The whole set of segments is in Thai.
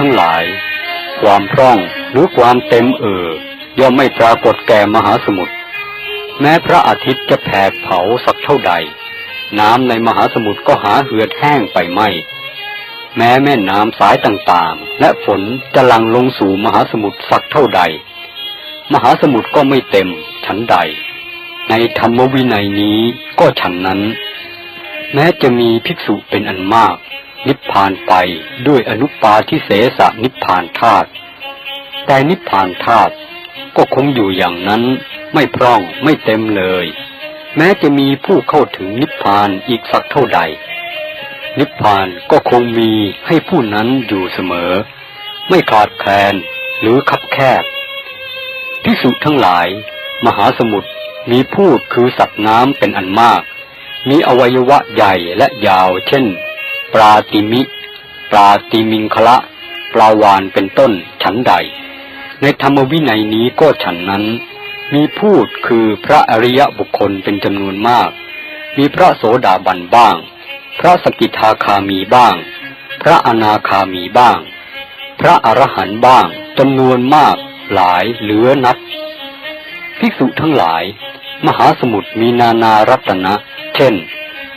ทั้งหลาย ความพร่องหรือความเต็มเอ่อย่อมไม่ปรากฏแก่มหาสมุทรแม้พระอาทิตย์จะแผดเผาสักเท่าใด น้ำในมหาสมุทรก็หาเหือดแห้งไปไม่ แม้แม่น้ำสายต่างๆ และฝนจะลังลงสู่มหาสมุทรสักเท่าใด มหาสมุทรก็ไม่เต็มฉันใด ในธรรมวินัยนี้ก็ฉันนั้น แม้จะมีภิกษุเป็นอันมาก นิพพานไปด้วยอนุปาทิเสสนิพพานธาตุแต่นิพพานธาตุก็คงอยู่อย่างนั้นไม่พร่องไม่เต็มเลย แม้จะมีผู้เข้าถึงนิพพานอีกสักเท่าใด นิพพานก็คงมีให้ผู้นั้นอยู่เสมอ ไม่ขาดแคลนหรือคับแคบพิสุทั้งหลาย มหาสมุทรมีพูดคือสัตว์น้ำเป็นอันมาก มีอวัยวะใหญ่และยาวเช่น ปลาติมิ ปลาติมิงคละ ปลาวานเป็นต้นฉันใด ในธรรมวินัยนี้ก็ฉันนั้น มีพูดคือพระอริยบุคคลเป็นจำนวนมาก มีพระโสดาบันบ้าง พระสกิทาคามีบ้าง พระอนาคามีบ้าง พระอรหันต์บ้างจำนวนมากหลายเหลือนับภิกษุทั้งหลาย มหาสมุทรมีนานารัตนะ เช่น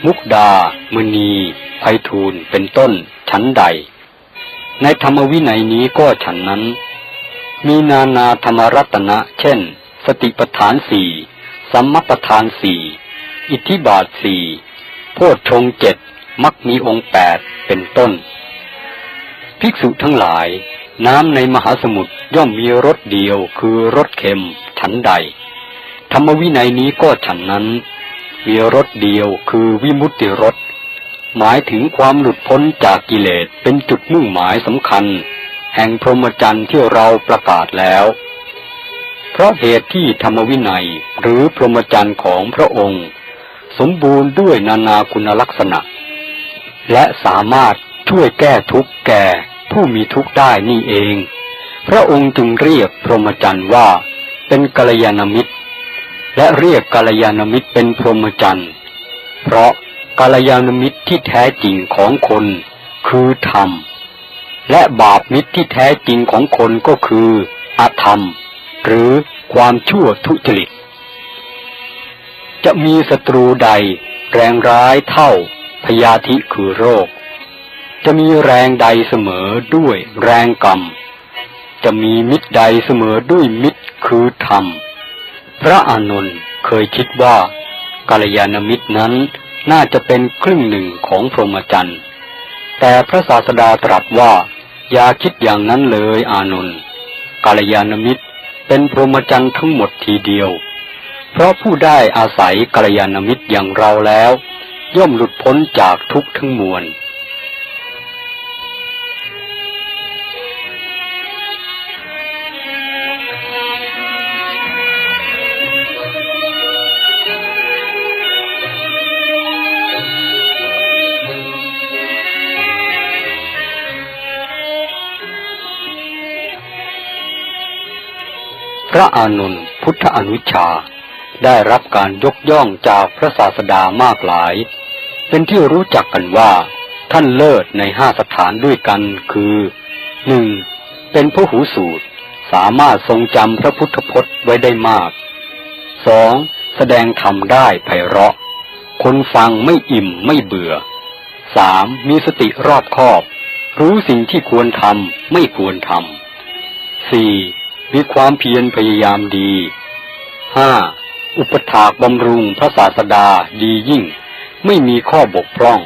มุกดา มณีไพฑูรย์เป็นต้น ชั้นใด ในธรรมวินัยนี้ก็ฉันนั้น มีนานาธรรมรัตนะ เช่น สติปทานสี่สัมมปทานสี่อิทธิบาทสี่โพชฌงเจ็ดมักมีองค์แปดเป็นต้น ภิกษุทั้งหลาย น้ำในมหาสมุทรย่อมมีรสเดียวคือรสเค็มฉันใด ธรรมวินัยนี้ก็ฉันนั้น มีรสเดียวคือวิมุตติรสหมายถึงความหลุดพ้นจากกิเลสเป็นจุดมุ่งหมายสำคัญ แห่งพรหมจรรย์ที่เราประกาศแล้ว เพราะเหตุที่ธรรมวินัยหรือพรหมจรรย์ของพระองค์ สมบูรณ์ด้วยนานาคุณลักษณะ และสามารถช่วยแก้ทุกข์แก่ผู้มีทุกข์ได้นี่เอง พระองค์จึงเรียกพรหมจรรย์ว่าเป็นกัลยาณมิตร และเรียกกัลยาณมิตรเป็นพรหมจรรย์ เพราะกัลยาณมิตรที่แท้จริงของคนคือธรรม และบาปมิตรที่แท้จริงของคนก็คืออธรรม หรือความชั่วทุจริต จะมีศัตรูใดแรงร้ายเท่าพยาธิคือโรค จะมีแรงใดเสมอด้วยแรงกรรม จะมีมิตรใดเสมอด้วยมิตรคือธรรม พระอานนท์เคยคิดว่ากัลยาณมิตรนั้นน่าจะเป็นครึ่งหนึ่งของพรหมจรรย์ แต่พระศาสดาตรัสว่า อย่าคิดอย่างนั้นเลยอานนท์กัลยาณมิตรเป็นพรหมจรรย์ทั้งหมดทีเดียว เพราะผู้ได้อาศัยกัลยาณมิตรอย่างเราแล้ว ย่อมหลุดพ้นจากทุกข์ทั้งมวล พระอานนท์พุทธอนุชา ได้รับการยกย่องจากพระศาสดามากหลาย เป็นที่รู้จักกันว่า ท่านเลิศในห้าสถานด้วยกันคือหนึ่งเป็นผู้หูสูตร สามารถทรงจำพระพุทธพจน์ไว้ได้มากสองแสดงธรรมได้ไพเราะ คนฟังไม่อิ่มไม่เบื่อสามมีสติรอบคอบ รู้สิ่งที่ควรทำไม่ควรทำสี่ มีความเพียรพยายามดีห้าอุปถากบำรุงพระศาสดาดียิ่ง ไม่มีข้อบกพร่อง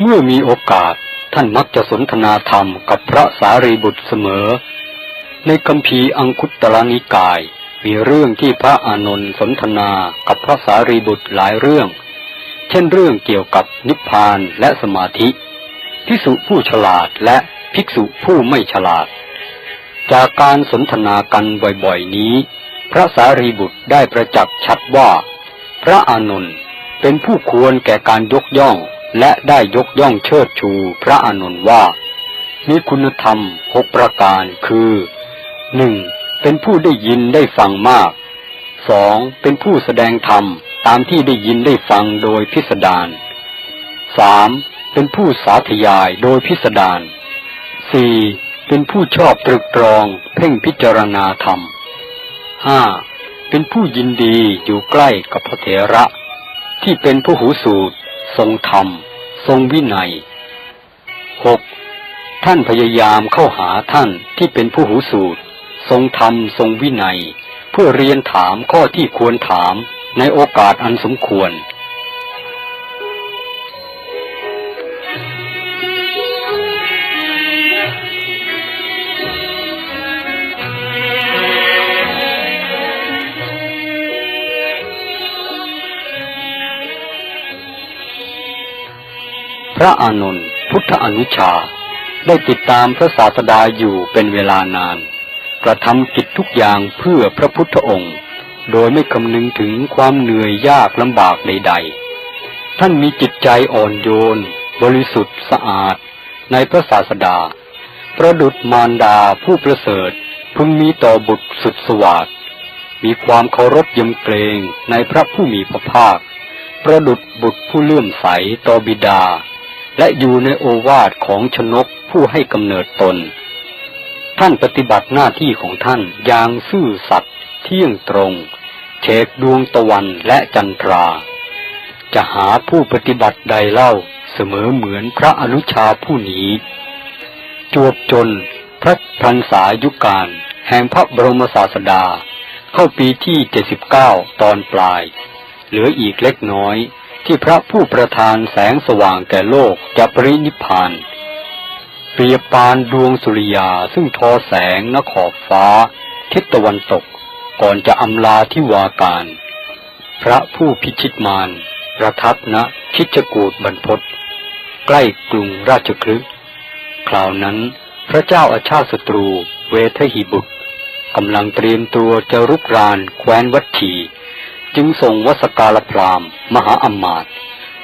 เมื่อมีโอกาสท่านมักจะสนทนาธรรมกับพระสารีบุตรเสมอ ในคัมภีร์อังคุตรนิกาย มีเรื่องที่พระอานนท์สนทนากับพระสารีบุตรหลายเรื่อง เช่นเรื่องเกี่ยวกับนิพพานและสมาธิ ภิกษุผู้ฉลาดและภิกษุผู้ไม่ฉลาด จากการสนทนากันบ่อยๆนี้ พระสารีบุตรได้ประจักษ์ชัดว่า พระอานนท์เป็นผู้ควรแก่การยกย่องและได้ยกย่องเชิดชูพระอานนท์ว่า มีคุณธรรมหกประการคือหนึ่งเป็นผู้ได้ยินได้ฟังมากสองเป็นผู้แสดงธรรมตามที่ได้ยินได้ฟังโดยพิสดารสามเป็นผู้สาธยายโดยพิสดารสี่ เป็นผู้ชอบตรึกตรองเพ่งพิจารณาธรรมห้าเป็นผู้ยินดีอยู่ใกล้กับพระเถระ ที่เป็นผู้หูสูตร ทรงธรรม ทรงวินัยหกท่านพยายามเข้าหาท่านที่เป็นผู้หูสูตร ทรงธรรม ทรงวินัย เพื่อเรียนถามข้อที่ควรถามในโอกาสอันสมควร พระอานนท์พุทธอนุชา ได้ติดตามพระศาสดาอยู่เป็นเวลานาน กระทำกิจทุกอย่างเพื่อพระพุทธองค์ โดยไม่คำนึงถึงความเหนื่อยยากลำบากใด ๆ ท่านมีจิตใจอ่อนโยน บริสุทธิ์สะอาด ในพระศาสดา ประดุษมารดาผู้ประเสริฐพึงมีต่อบุตรสุดสวัสดมีความเคารพยำเกรงในพระผู้มีพระภาค ประดุษบุตรผู้เลื่อมใสต่อบิดา และอยู่ในโอวาทของชนกผู้ให้กำเนิดตน ท่านปฏิบัติหน้าที่ของท่านอย่างซื่อสัตย์เที่ยงตรงเชกดวงตะวันและจันทรา จะหาผู้ปฏิบัติใดเล่าเสมอเหมือนพระอนุชาผู้นี้ จวบจนพระพรรษายุการ แห่งพระบรมศาสดา เข้าปีที่ 79 ตอนปลาย เหลืออีกเล็กน้อย ที่พระผู้ประทานแสงสว่างแก่โลกจะปรินิพพานเปรียบปานดวงสุริยาซึ่งทอแสงนขอบฟ้า ทิศตะวันตกก่อนจะอำลาที่วาการ พระผู้พิชิตมารประทับณคิจกูดบรรพตใกล้กรุงราชคลึคราวนั้นพระเจ้าอาชาติศัตรูเวทหิบุตรกำลังเตรียมตัวจะรุกรานแคว้นวัตถี จึงส่งวสการพรามมหาอมาตย์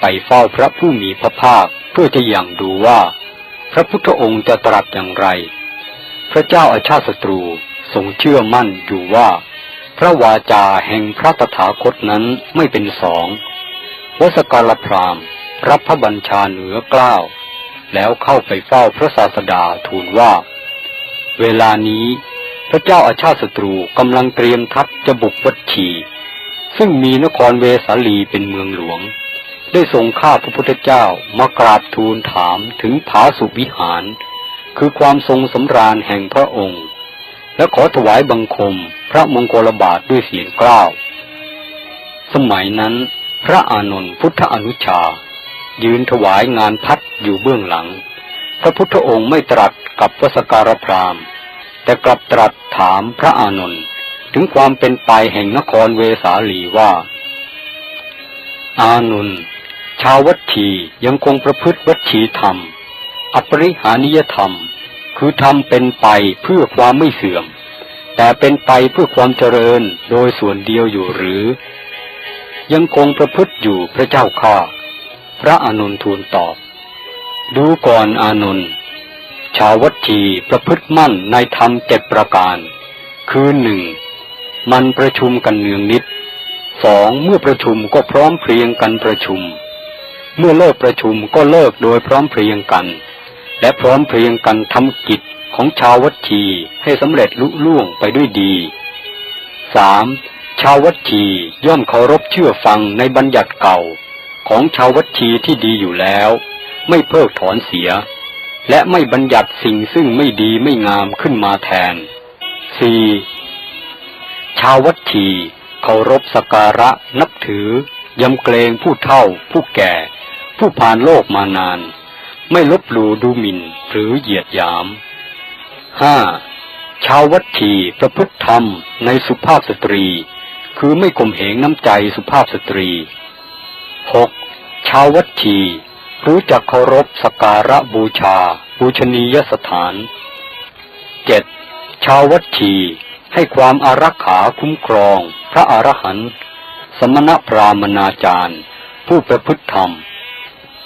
ไปเฝ้าพระผู้มีพระภาคเพื่อจะอย่างดูว่า พระพุทธองค์จะตรัสอย่างไร พระเจ้าอาชาติศัตรูทรงเชื่อมั่นอยู่ว่า พระวาจาแห่งพระตถาคตนั้นไม่เป็นสองวสการพรามรับพระบัญชาเหนือกล้าวแล้วเข้าไปเฝ้าพระศาสดาทูลว่า เวลานี้พระเจ้าอาชาติศัตรูกำลังเตรียมทัพจะบุกวัดชี ซึ่งมีนครเวสาลีเป็นเมืองหลวง ได้ทรงข้าพระพุทธเจ้ามากราบทูลถามถึงผาสุวิหาร คือความทรงสำราญแห่งพระองค์ และขอถวายบังคมพระมงคลบาทด้วยเสียงกล้าว สมัยนั้น พระอานนท์พุทธอนุชา ยืนถวายงานพัดอยู่เบื้องหลัง พระพุทธองค์ไม่ตรัสกับวสการพรามแต่กลับตรัสถามพระอานนท์ ถึงความเป็นไปแห่งนครเวสาลีว่า อานุนชาววัตถียังคงประพฤติวัตถีธรรม อปริหานิยธรรม คือทำเป็นไปเพื่อความไม่เสื่อม แต่เป็นไปเพื่อความเจริญโดยส่วนเดียวอยู่หรือ ยังคงประพฤติอยู่พระเจ้าข้าพระอานนทูลตอบ ดูก่อนอานนชาววัตถีประพฤติมั่นในธรรมเจ็ดประการ คือหนึ่ง มันประชุมกันเนืองนิดสองเมื่อประชุมก็พร้อมเพรียงกันประชุม เมื่อเลิกประชุมก็เลิกโดยพร้อมเพรียงกัน และพร้อมเพรียงกันทำกิจของชาววัตถีให้สำเร็จลุล่วงไปด้วยดีสามชาววัตถีย่อมเคารพเชื่อฟังในบัญญัติเก่า ของชาววัตถีที่ดีอยู่แล้ว ไม่เพิกถอนเสีย และไม่บัญญัติสิ่งซึ่งไม่ดีไม่งามขึ้นมาแทนสี่ ชาววัตถีเคารพสการะนับถือยำเกรงผู้เฒ่า ผู้แก่ ผู้ผ่านโลกมานาน ไม่ลบหลู่ดูหมิ่นหรือเหยียดหยามห้าชาววัตถีประพฤติธรรมในสุภาพสตรี คือไม่ข่มเหงน้ำใจสุภาพสตรีหกชาววัตถีรู้จักเคารพสการะบูชาบูชนียสถานเจ็ดชาววัตถี ให้ความอารักขาคุ้มครอง พระอรหันต์สมณพราหมณาจารย์ ผู้ประพฤติธรรม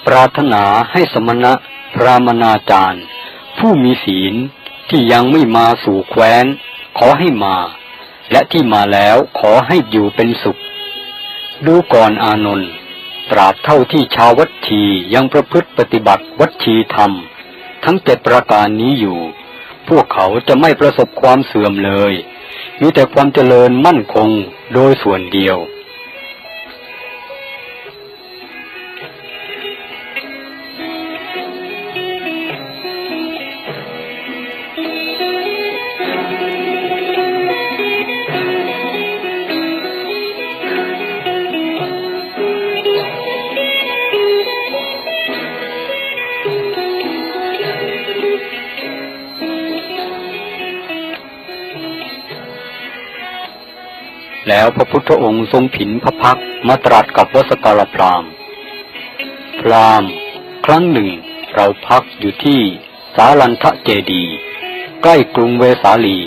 ปรารถนาให้สมณะพราหมณาจารย์ ผู้มีศีลที่ยังไม่มาสู่แคว้น ขอให้มา และที่มาแล้วขอให้อยู่เป็นสุข ดูก่อนอานนท์ตราบเท่าที่ชาววัตถียังประพฤติปฏิบัติวัตถีธรรม ทั้งเจ็ดประการนี้อยู่ พวกเขาจะไม่ประสบความเสื่อมเลย มีแต่ความเจริญมั่นคงโดยส่วนเดียว แล้วพระพุทธองค์ทรงผินพระพักมาตรัสกับวสกรพรามพรามครั้งหนึ่ง เราพักอยู่ที่สาลันทะเจดี ใกล้กรุงเวสาลี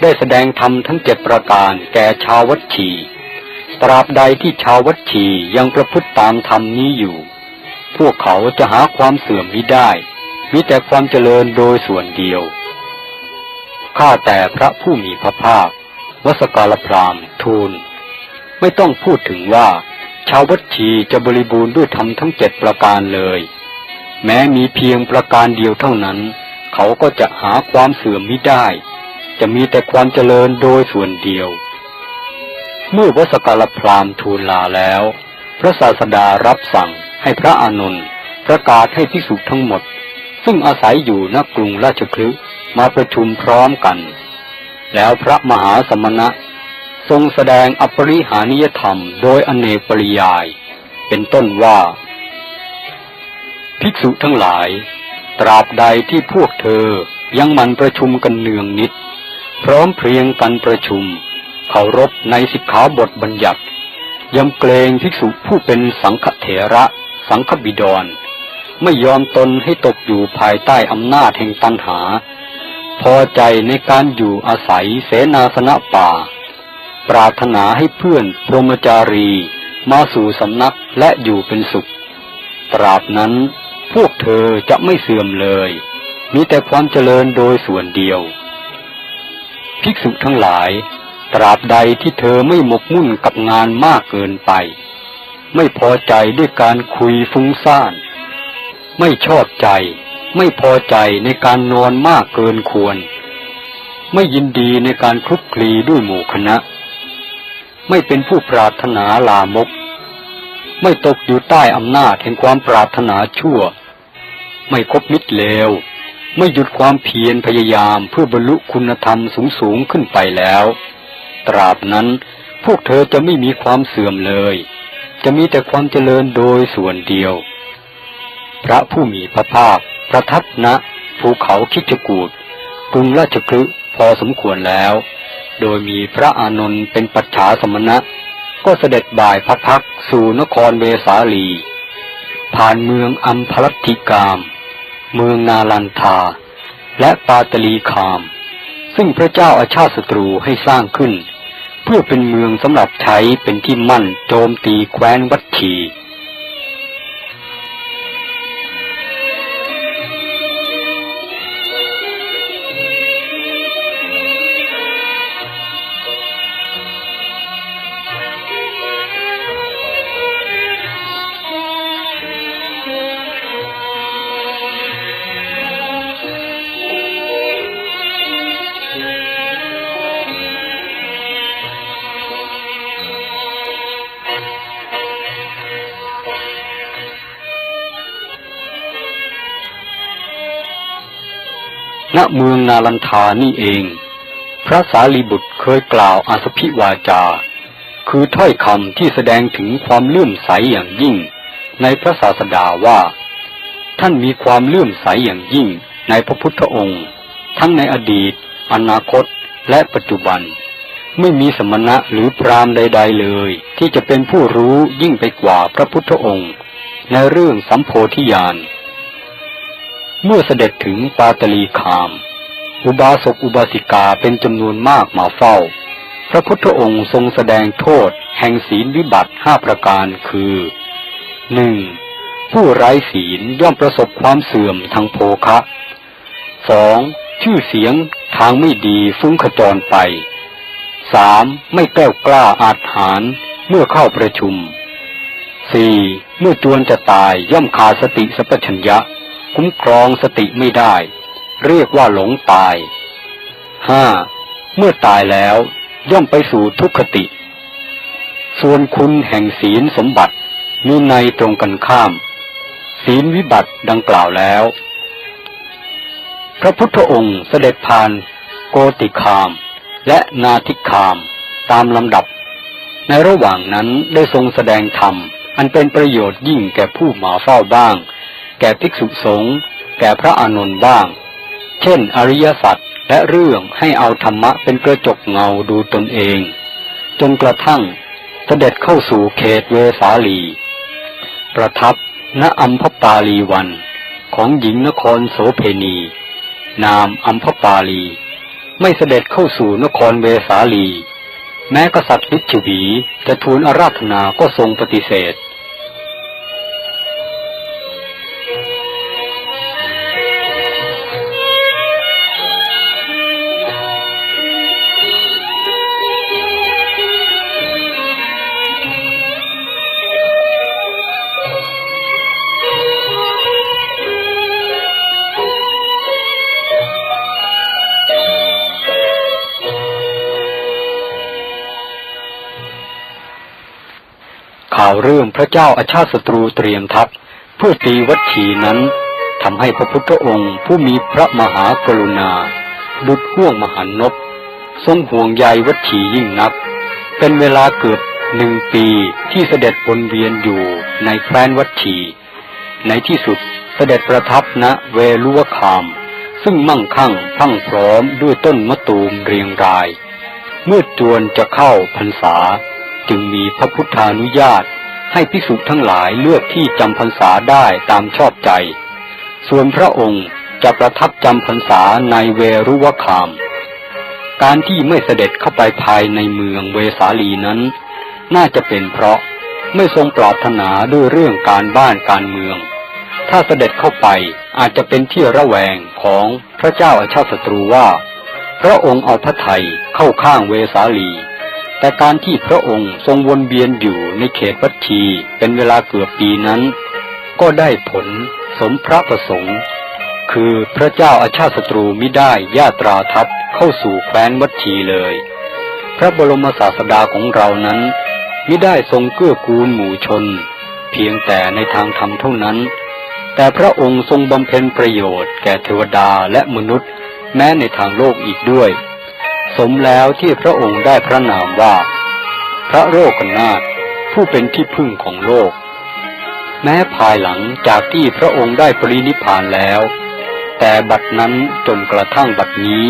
ได้แสดงธรรมทั้งเจ็ดประการแก่ชาววัชี ตราบใดที่ชาววัชียังประพฤติตามธรรมนี้อยู่ พวกเขาจะหาความเสื่อมมิได้มีแต่ความเจริญโดยส่วนเดียว ข้าแต่พระผู้มีพระภาควสกาลพรามณ์ ทูล ไม่ต้องพูดถึงว่า ชาววัดชีจะบริบูรณ์ด้วยธรรมทั้งเจ็ดประการเลย แม้มีเพียงประการเดียวเท่านั้น เขาก็จะหาความเสื่อมมิได้ จะมีแต่ความเจริญโดยส่วนเดียว เมื่อวสกาลพรามทูลลาแล้ว พระศาสดารับสั่งให้พระอานนท์ประกาศให้พิสุทั้งหมด ซึ่งอาศัยอยู่ณกรุงราชคลึมาประชุมพร้อมกัน แล้วพระมหาสมณะ ทรงแสดงอปริหานิยธรรมโดยอเนกปริยาย เป็นต้นว่า ภิกษุทั้งหลาย ตราบใดที่พวกเธอยังมันประชุมกันเนืองนิด พร้อมเพรียงกันประชุมเคารพในสิกขาบทบัญญัติยำเกรงภิกษุผู้เป็นสังฆเถระ สังฆบิดร ไม่ยอมตนให้ตกอยู่ภายใต้อำนาจแห่งตัณหา พอใจในการอยู่อาศัยเสนาสนะป่า ปรารถนาให้เพื่อนพรหมจารีมาสู่สำนักและอยู่เป็นสุข ตราบนั้นพวกเธอจะไม่เสื่อมเลย มีแต่ความเจริญโดยส่วนเดียว ภิกษุทั้งหลาย ตราบใดที่เธอไม่หมกมุ่นกับงานมากเกินไป ไม่พอใจด้วยการคุยฟุ้งซ่าน ไม่ชอบใจ ไม่พอใจในการนอนมากเกินควร ไม่ยินดีในการคลุกคลีด้วยหมู่คณะ ไม่เป็นผู้ปรารถนาลามก ไม่ตกอยู่ใต้อำนาจแห่งความปรารถนาชั่ว ไม่คบมิตรเลว ไม่หยุดความเพียรพยายามเพื่อบรรลุคุณธรรมสูงสูงขึ้นไปแล้ว ตราบนั้นพวกเธอจะไม่มีความเสื่อมเลย จะมีแต่ความเจริญโดยส่วนเดียว พระผู้มีพระภาค ประทับณภูเขาคิจกูดกรุงราชคลึพอสมควรแล้ว โดยมีพระอานนท์เป็นปัจฉาสมณะ ก็เสด็จบ่ายพักพักสู่นครเวสาลี ผ่านเมืองอัมพลัตติกาม เมืองนาลันทา และปาตลีคาม ซึ่งพระเจ้าอาชาติศัตรูให้สร้างขึ้น เพื่อเป็นเมืองสำหรับใช้เป็นที่มั่นโจมตีแคว้นวัดชี นาลันทานี่เอง พระสารีบุตรเคยกล่าวอาสพิวาจา คือถ้อยคำที่แสดงถึงความเลื่อมใสอย่างยิ่ง ในพระศาสดาว่า ท่านมีความเลื่อมใสอย่างยิ่งในพระพุทธองค์ ทั้งในอดีต อนาคต และปัจจุบัน ไม่มีสมณะหรือพรามใด ๆเลย ที่จะเป็นผู้รู้ยิ่งไปกว่าพระพุทธองค์ ในเรื่องสัมโพธิญาณเมื่อเสด็จถึงปาตลีคาม อุบาสกอุบาสิกาเป็นจำนวนมากมาเฝ้า พระพุทธองค์ทรงแสดงโทษ แห่งศีลวิบัติห้าประการคือหนึ่งผู้ไร้ศีลย่อมประสบความเสื่อมทางโภคะสองชื่อเสียงทางไม่ดีฟุ้งขจรไปสามไม่แก้วกล้าอาจหารเมื่อเข้าประชุมสี่เมื่อจวนจะตายย่อมขาดสติสัพพัญญะ คุ้มครองสติไม่ได้ เรียกว่าหลงตายห้าเมื่อตายแล้วย่อมไปสู่ทุกขติ ส่วนคุณแห่งศีลสมบัติมีในตรงกันข้าม ศีลวิบัติดังกล่าวแล้ว พระพุทธองค์เสด็จผ่าน โกติคาม และนาทิคาม ตามลำดับ ในระหว่างนั้นได้ทรงแสดงธรรม อันเป็นประโยชน์ยิ่งแก่ผู้มาเฝ้าบ้าง แก่ภิกษุสงฆ์แก่พระอานนท์บ้าง เช่น อริยสัจและเรื่องให้เอาธรรมะเป็นกระจกเงาดูตนเอง จนกระทั่งเสด็จเข้าสู่เขตเวสาลี ประทับณอัมพปาลีวันของหญิงนครโสเพณี นามอัมพปาลี ไม่เสด็จเข้าสู่นครเวสาลี แม้กษัตริย์ลิชวีจะทูลอาราธนาก็ทรงปฏิเสธาวเรื่องพระเจ้าอาชาติศัตรูเตรียมทัพเพื่อตีวัดถีนั้นทำให้พระพุทธองค์ผู้มีพระมหากรุณา ดุดห่วงมหันนบทรงห่วงใยวัดถียิ่งนัก เป็นเวลาเกือบหนึ่งปีที่เสด็จวนเวียนอยู่ในแคว้นวัดถีในที่สุดเสด็จประทับณเวลุวคาม ซึ่งมั่งคั่งพั่งพร้อมด้วยต้นมะตูมเรียงราย เมื่อจวนจะเข้าพรรษา จึงมีพระพุทธานุญาต ให้ภิกษุทั้งหลายเลือกที่จำพรรษาได้ตามชอบใจ ส่วนพระองค์จะประทับจำพรรษาในเวรุวคาม การที่ไม่เสด็จเข้าไปภายในเมืองเวสาลีนั้น น่าจะเป็นเพราะไม่ทรงปรารถนาด้วยเรื่องการบ้านการเมือง ถ้าเสด็จเข้าไปอาจจะเป็นที่ระแวงของพระเจ้าอาชาติศัตรูว่า พระองค์เอาพระไทยเข้าข้างเวสาลี แต่การที่พระองค์ทรงวนเวียนอยู่ในเขตวัดชีเป็นเวลาเกือบปีนั้น ก็ได้ผลสมพระประสงค์ คือพระเจ้าอาชาติศัตรูมิได้ญาตราทัพเข้าสู่แคว้นวัดชีเลย พระบรมศาสดาของเรานั้นมิได้ทรงเกื้อกูลหมู่ชน เพียงแต่ในทางธรรมเท่านั้น แต่พระองค์ทรงบำเพ็ญประโยชน์แก่เทวดาและมนุษย์ แม้ในทางโลกอีกด้วย สมแล้วที่พระองค์ได้พระนามว่า พระโรกนาถผู้เป็นที่พึ่งของโลก แม้ภายหลังจากที่พระองค์ได้ปรินิพพานแล้ว แต่บัดนั้นจนกระทั่งบัดนี้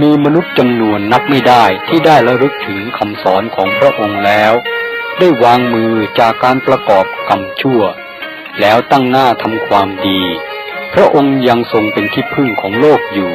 มีมนุษย์จำนวนนับไม่ได้ที่ได้ระลึกถึงคำสอนของพระองค์แล้ว ได้วางมือจากการประกอบกรรมชั่ว แล้วตั้งหน้าทำความดี พระองค์ยังทรงเป็นที่พึ่งของโลกอยู่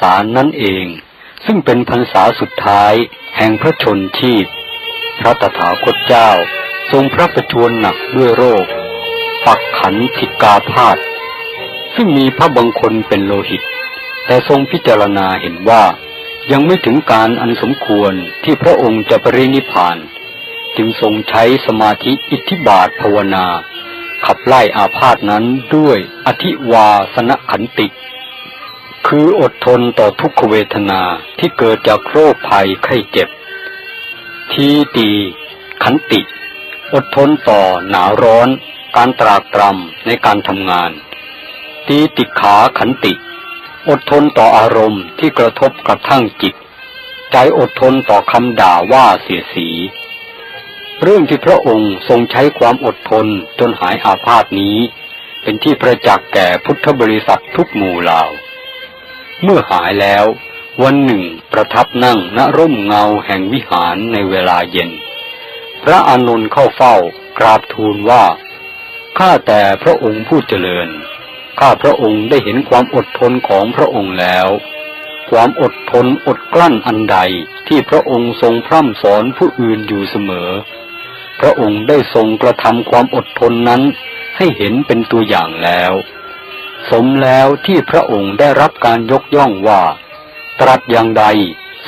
ษานั้นเอง ซึ่งเป็นพรรษาสุดท้ายแห่งพระชนชีพ พระตถาคตเจ้าทรงพระประชวรหนักด้วยโรค ปักขันธิกาพาธซึ่งมีพระบางคนเป็นโลหิต แต่ทรงพิจารณาเห็นว่ายังไม่ถึงการอันสมควรที่พระองค์จะปรินิพพาน จึงทรงใช้สมาธิอิทธิบาทภาวนา ขับไล่อาพาธนั้นด้วยอธิวาสนขันติ คืออดทนต่อทุกขเวทนาที่เกิดจากโรคภัยไข้เจ็บ ทีตีขันติ อดทนต่อหนาวร้อน การตรากตรำในการทำงาน ตีติขาขันติ อดทนต่ออารมณ์ที่กระทบกระทั่งจิต ใจอดทนต่อคำด่าว่าเสียสี เรื่องที่พระองค์ทรงใช้ความอดทนจนหายอาพาธนี้ เป็นที่ประจักษ์แก่พุทธบริษัททุกหมู่เหล่า เมื่อหายแล้ว วันหนึ่งประทับนั่งณร่มเงาแห่งวิหารในเวลาเย็น พระอานนท์เข้าเฝ้ากราบทูลว่า ข้าแต่พระองค์ผู้เจริญ ข้าพระองค์ได้เห็นความอดทนของพระองค์แล้ว ความอดทนอดกลั้นอันใดที่พระองค์ทรงพร่ำสอนผู้อื่นอยู่เสมอ พระองค์ได้ทรงกระทำความอดทนนั้นให้เห็นเป็นตัวอย่างแล้ว สมแล้วที่พระองค์ได้รับการยกย่องว่า ตรัสอย่างใด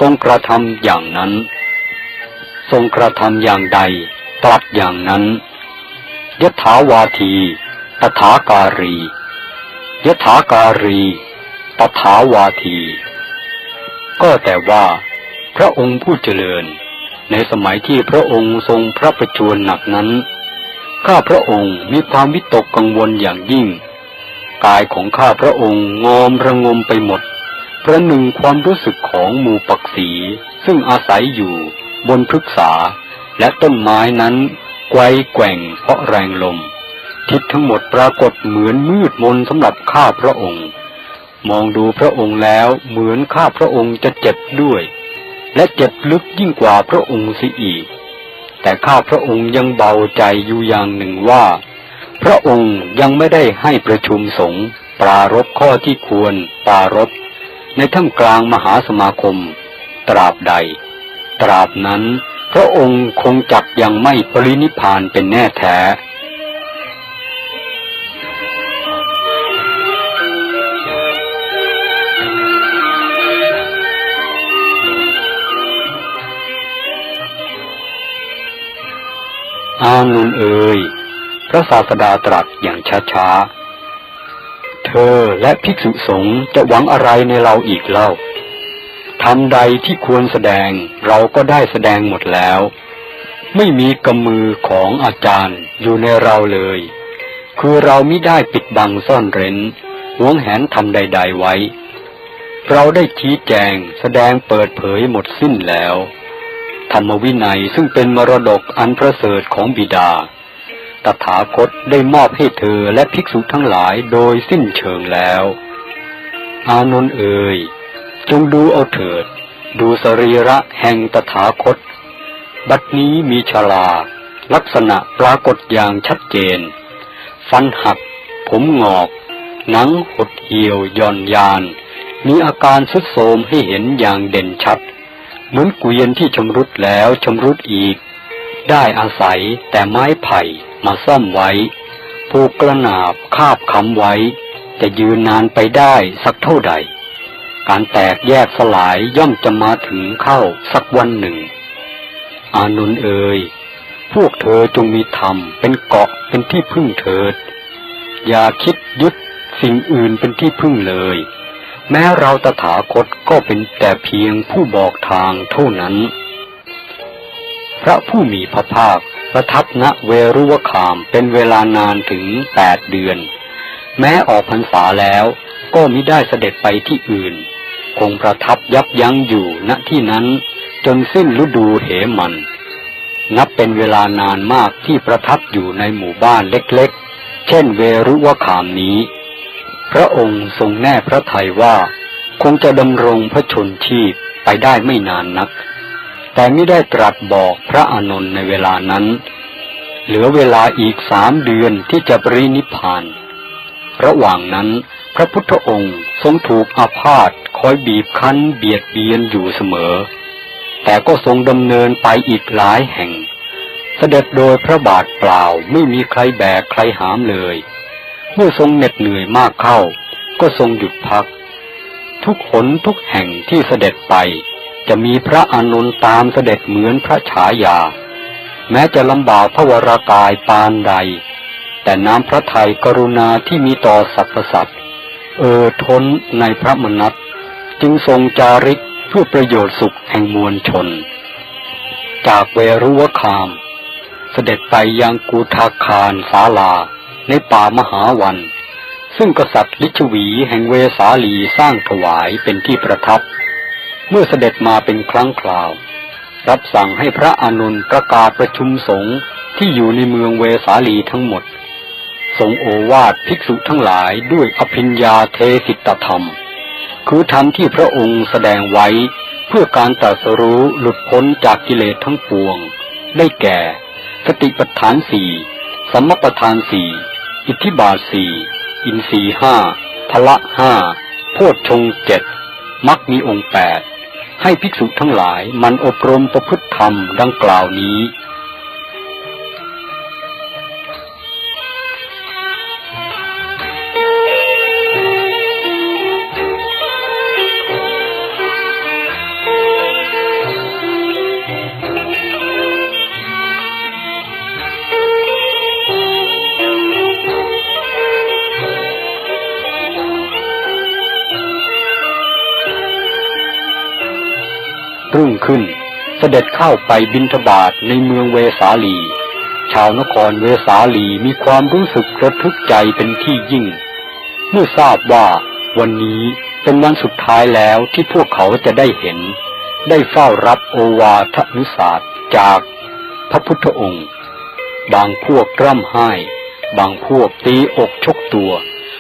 ทรงกระทำอย่างนั้น ทรงกระทำอย่างใด ตรัสอย่างนั้นยถาวาที ตถาการียถาการี ตถาวาที ก็แต่ว่า พระองค์ผู้เจริญ ในสมัยที่พระองค์ทรงพระประชวรหนักนั้น ข้าพระองค์มีความวิตกกังวลอย่างยิ่ง กายของข้าพระองค์งอมระงมไปหมดประหนึ่งความรู้สึกของหมูปักษีซึ่งอาศัยอยู่บนพฤกษา และต้นไม้นั้นไกวแกว่งเพราะแรงลม ทิศทั้งหมดปรากฏเหมือนมืดมนสำหรับข้าพระองค์ มองดูพระองค์แล้วเหมือนข้าพระองค์จะเจ็บด้วย และเจ็บลึกยิ่งกว่าพระองค์เสียอีก แต่ข้าพระองค์ยังเบาใจอยู่อย่างหนึ่งว่า พระองค์ยังไม่ได้ให้ประชุมสงฆ์ปรารบข้อที่ควรปรารบในท่ามกลางมหาสมาคม ตราบใด ตราบนั้นพระองค์คงจักยังไม่ปรินิพานเป็นแน่แท้อานุนเอ่ย พระศาสดาตรัสอย่างช้าๆ เธอและภิกษุสงฆ์จะหวังอะไรในเราอีกเล่าทำใดที่ควรแสดงเราก็ได้แสดงหมดแล้ว ไม่มีกำมือของอาจารย์อยู่ในเราเลย คือเราไม่ได้ปิดบังซ่อนเร้นหวงแหนทำใด ๆไว้ เราได้ชี้แจงแสดงเปิดเผยหมดสิ้นแล้ว ธรรมวินัยซึ่งเป็นมรดกอันประเสริฐของบิดา ตถาคตได้มอบให้เธอและภิกษุทั้งหลายโดยสิ้นเชิงแล้ว อานนท์เอ่ยจงดูเอาเถิด ดูสรีระแห่งตถาคต บัดนี้มีชลา ลักษณะปรากฏอย่างชัดเจน ฟันหัก ผมงอก หนังหดเหี่ยวย่อนยาน มีอาการสุดโทมให้เห็นอย่างเด่นชัด เหมือนเกวียนที่ชำรุดแล้วชำรุดอีก ได้อาศัยแต่ไม้ไผ่มาซ่อมไว้ ผูกกระนาบคาบคำไว้ จะยืนนานไปได้สักเท่าใด การแตกแยกสลายย่อมจะมาถึงเข้าสักวันหนึ่ง อานุนเอ่ยพวกเธอจงมีธรรมเป็นเกาะเป็นที่พึ่งเถิด อย่าคิดยึดสิ่งอื่นเป็นที่พึ่งเลย แม้เราตถาคตก็เป็นแต่เพียงผู้บอกทางเท่านั้น พระผู้มีพระภาคประทับณเวรุวคามเป็นเวลานานถึงแปดเดือน แม้ออกพรรษาแล้วก็มิได้เสด็จไปที่อื่น คงประทับยับยั้งอยู่ณที่นั้น จนสิ้นฤดูเหมัน นับเป็นเวลานานมากที่ประทับอยู่ในหมู่บ้านเล็กๆ เช่นเวรุวคามนี้ พระองค์ทรงแน่พระทัยว่า คงจะดำรงพระชนชีพไปได้ไม่นานนัก แต่ไม่ได้ตรัสบอกพระอานนท์ในเวลานั้น เหลือเวลาอีกสามเดือนที่จะปรินิพาน ระหว่างนั้น พระพุทธองค์ทรงถูกอาพาธคอยบีบคั้นเบียดเบียนอยู่เสมอ แต่ก็ทรงดำเนินไปอีกหลายแห่ง เสด็จโดยพระบาทเปล่าไม่มีใครแบกใครหามเลย เมื่อทรงเหน็ดเหนื่อยมากเข้า ก็ทรงหยุดพัก ทุกหนทุกแห่งที่เสด็จไป จะมีพระอานนตามเสด็จเหมือนพระฉายา แม้จะลำบากพระวรากายปานใด แต่น้ำพระทัยกรุณาที่มีต่อสรรพสัตว์เออทนในพระมนัตจึงทรงจาริกเพื่อประโยชน์สุขแห่งมวลชน จากเวรุวคาม เสด็จไปยังกูทาคารศาลาในป่ามหาวัน ซึ่งกษัตริย์ลิชวีแห่งเวสาลีสร้างถวายเป็นที่ประทับ เมื่อเสด็จมาเป็นครั้งคราว รับสั่งให้พระอานนท์ประกาศประชุมสงฆ์ที่อยู่ในเมืองเวสาลีทั้งหมด ทรงโอวาทภิกษุทั้งหลายด้วยอภิญญาเทสิตธรรม คือธรรมที่พระองค์แสดงไว้เพื่อการตรัสรู้หลุดพ้นจากกิเลสทั้งปวง ได้แก่ สติปัฏฐานสี่สัมมปัฏฐานสี่อิทธิบาทสี่อินทรีห้าพละห้าโพชฌงเจ็ดมักมีองค์แปด ให้ภิกษุทั้งหลายมันอบรมประพฤติธรรมดังกล่าวนี้ ขึ้น เสด็จเข้าไปบินทบาทในเมืองเวสาลี ชาวนครเวสาลีมีความรู้สึกระทึกใจเป็นที่ยิ่ง เมื่อทราบว่าวันนี้เป็นวันสุดท้ายแล้วที่พวกเขาจะได้เห็น ได้เฝ้ารับโอวาทนุศาสตร์จากพระพุทธองค์ บางพวกร่ำไห้ บางพวกตีอกชกตัว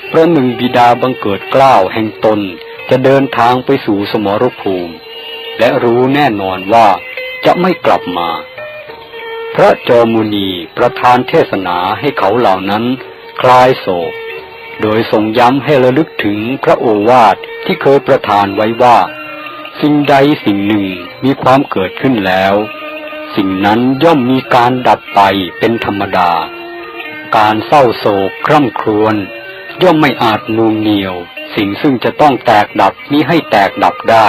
เพราะหนึ่งบิดาบังเกิดกล้าวแห่งตนจะเดินทางไปสู่สมรภูมิ และรู้แน่นอนว่าจะไม่กลับมา พระจอมุนีประธานเทศนาให้เขาเหล่านั้นคลายโศก โดยทรงย้ำให้ระลึกถึงพระโอวาทที่เคยประทานไว้ว่า สิ่งใดสิ่งหนึ่งมีความเกิดขึ้นแล้ว สิ่งนั้นย่อมมีการดับไปเป็นธรรมดา การเศร้าโศกคร่ำครวญย่อมไม่อาจนูนเหนียว สิ่งซึ่งจะต้องแตกดับมิให้แตกดับได้